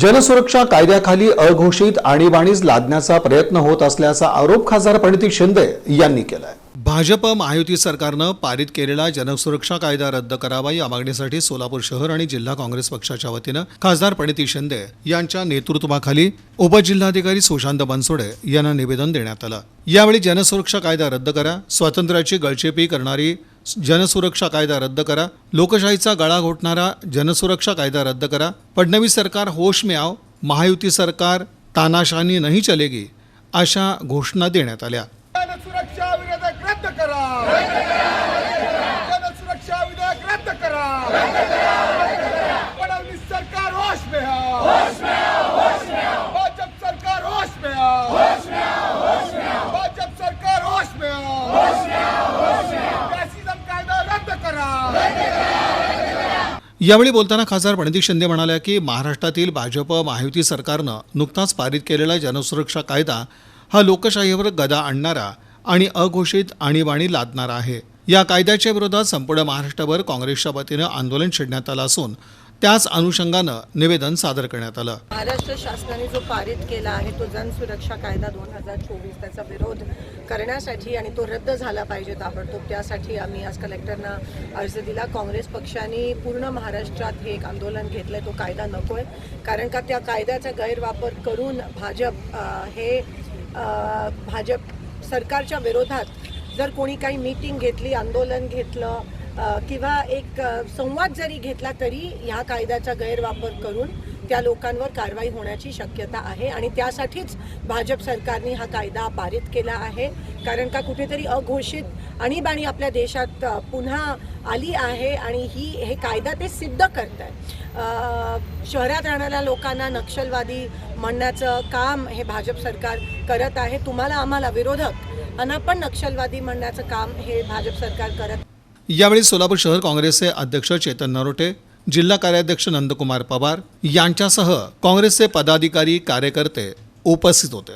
जनसुरक्षा कायद्याखाली अघोषित आणीबाणीज लादण्याचा प्रयत्न होत असल्याचा आरोप खासदार प्रणिती शिंदे यांनी केलाय. भाजप महायुती सरकारनं पारित केलेला जनसुरक्षा कायदा रद्द करावा या मागणीसाठी सोलापूर शहर आणि जिल्हा काँग्रेस पक्षाच्या वतीनं खासदार प्रणिती शिंदे यांच्या नेतृत्वाखाली उपजिल्हाधिकारी सुशांत बनसोडे यांना निवेदन देण्यात आलं. यावेळी जनसुरक्षा कायदा रद्द करा स्वातंत्र्याची गळचेपी करणारी जनसुरक्षा कायदा रद्द करा. लोकशाहीचा गळा घोटणारा जनसुरक्षा कायदा रद्द करा. फडणवीस सरकार होश में आओ महायुती सरकार तानाशानी नहीं चलेगी अशा घोषणा देण्यात आल्या जनसुरक्षा विधेयक रद्द करा जनसुरक्षा विधेयक रद्द करा फडणवीस सरकार होश में आओ भाजप सरकार होश में आओ भाजप सरकार होश में आओ फॅसिझम कायदा रद्द करा यावेळी बोलताना खासदार प्रणिती शिंदे म्हणाल्या की महाराष्ट्रातील भाजप महायुती सरकारनं नुकताच पारित केलेला जनसुरक्षा कायदा हा लोकशाहीवर गदा आणणारा आणि अघोषित आणीबाणी लादणारा आहे. या कायद्याच्या विरोधात संपूर्ण महाराष्ट्रभर काँग्रेसच्या वतीनं आंदोलन छेडण्यात आलं असून त्याच अनुषंगानं निवेदन सादर करण्यात आलं. महाराष्ट्र शासनाने जो पारित केला आहे तो जनसुरक्षा कायदा दोन हजार चोवीस त्याचा विरोध करण्यासाठी आणि तो रद्द झाला पाहिजे ताबडतोब त्यासाठी आम्ही आज कलेक्टरना अर्ज दिला. काँग्रेस पक्षाने पूर्ण महाराष्ट्रात हे एक आंदोलन घेतलंय तो कायदा नको आहे कारण का त्या कायद्याचा गैरवापर करून भाजप हे भाजप सरकारच्या विरोधात जर कोणी काही मीटिंग घेतली आंदोलन घेतलं किंवा एक संवाद जरी घेतला तरी ह्या कायद्याचा गैरवापर करून त्या लोकांवर कारवाई होण्याची शक्यता आहे आणि त्यासाठीच भाजप सरकारने हा कायदा पारित केला आहे. कारण का कुठेतरी अघोषित आणीबाणी आपल्या देशात पुन्हा आली आहे आणि ही हे कायदा ते सिद्ध करत आहे शहरात राहणाऱ्या लोकांना नक्षलवादी म्हणण्याचं काम हे भाजप सरकार करत आहे. तुम्हाला आम्हाला विरोधक आणि पण नक्षलवादी म्हणण्याचं काम हे भाजप सरकार करत यावेळी सोलापूर शहर काँग्रेसचे अध्यक्ष चेतन नरोटे जिल्हा कार्याध्यक्ष नंदकुमार पवार यांच्यासह काँग्रेसचे पदाधिकारी कार्यकर्ते उपस्थित होते.